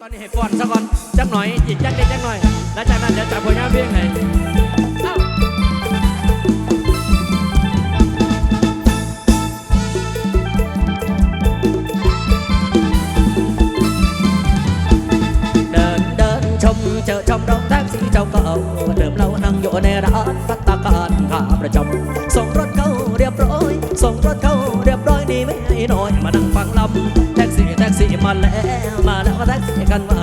ตอนนี้ให้ฟ้อนซะก่อนจักหน่อยอีกจักนิดจักหน่อย แล้วจากนั้นเดี๋ยวจับผลงานเพลงให้เอ้าเดินเดินชมเจอชมรถแท็กซี่เจ้าเก่าเดิมเรานั่งอยู่ในร้านพัตตาการขาประจำ รถเข้าเรียบร้อยนี่ไม่ให้น้อยมานั่งฟังลำแท็กซี่แท็กซี่มาแล้วมาแล้วแท็กซี่กันใหม่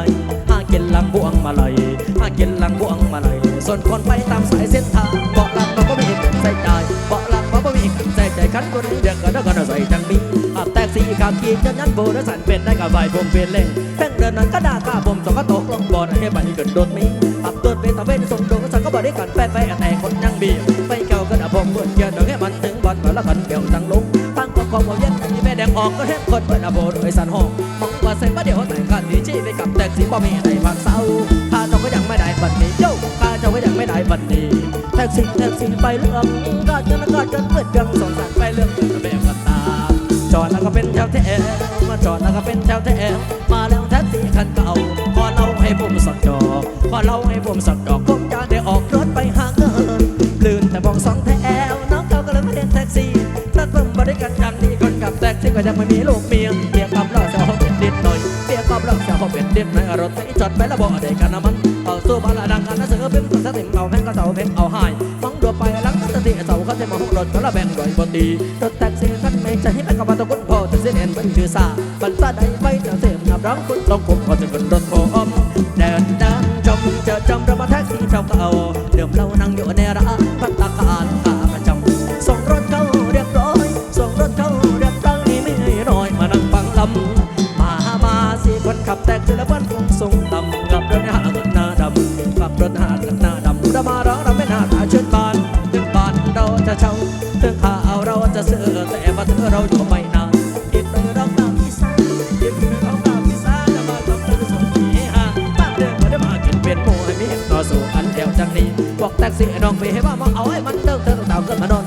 หากินหลังบวงมาเลยหากินหลังบวงมาเลยส่วนคนไปตามสายเส้นทางเบาะหลังมันก็มีกันใส่ใจเบาะหลังมันก็มีกันใส่ใจคันคนเดียวกันแล้วก็ใส่จังมีขับแท็กซี่ขับขี่จนยันโบและสันเป็นได้กับใบผมเป็นเล่งแป้งเดินนั้นก็ด่าข้าผมสองก็ตกลงบ่อนให้บันเกิดโดนมีขับตัวเป็นตะเวนส่งโดนสันก็บ่ได้กันแฟนแฟแต่คนยังบีไปเก่ากันอะผมเปิดเกิน มีแม่แดงออกก็แทบคนเปิดอโบโดยสันห้องมองว่าใส่มาเดี๋ยวแต่งกันดีจี้ไปกับแท็กซี่บ่มีในภาคเศร้าข้าเจ้าก็ยังไม่ได้บัดนี้โย่ข้าเจ้าก็ยังไม่ได้บัดนี้แท็กซี่แท็กซี่ไปเรื่องก็จนก็จนเปิดยังสงสารไปเรื่องแบบกันตาจอดแล้วก็เป็นแถวแถวมาจอดแล้วก็เป็นแถวแถวมาแล้วแท็กซี่คันเก่าขอเล่าให้ผมสักจอกขอเล่าให้ผมสักดอก ก็ยังไม่มีลูกเมียเบียร์กับเหล้าเสียหกเป็นดินหน่อยเบียร์กับเหล้าเสียหกเป็นดินในรถไฟจอดไปแล้วบอกอะไรกันนะมันเอาสู้บาลาดังกันนะเสือเป็นคนสติมเอาแม่งก็เสาเพงเอาหายฟังดัวไปหลังก็สติเสาเขาจะมาหุบรถก็ละแบ่งด้วยบตีรถแท็กซี่คันไม่จะให้ไปกับมาตะกุนพอจะเส้นเอ็นมันคือซาบันซาใดไปจะเสียมนับร้องคุณต้องคุมพอจะเป็นรถโคอมเดินดินชมเจอจำรถมาแท็กซี่เจ้าเก่าเดิมเรานั่ง เราจะเช่าถึงข้าวเราจะเสื้อแต่ว่าถือเราอยู่ไม่นานอิดไปร้องตามพิซซ่าอิดไปร้องตามพิซซ่าจะมาทำเป็นสมผีฮะบ้านเดิมไม่ได้มากินเป็นหมูให้มีเห็นต่อสู้อันเดียวจังนี้บอกแท็กซี่น้องไปให้ว่ามาเอาให้มันเติมเติมเต่าขึ้นมานอน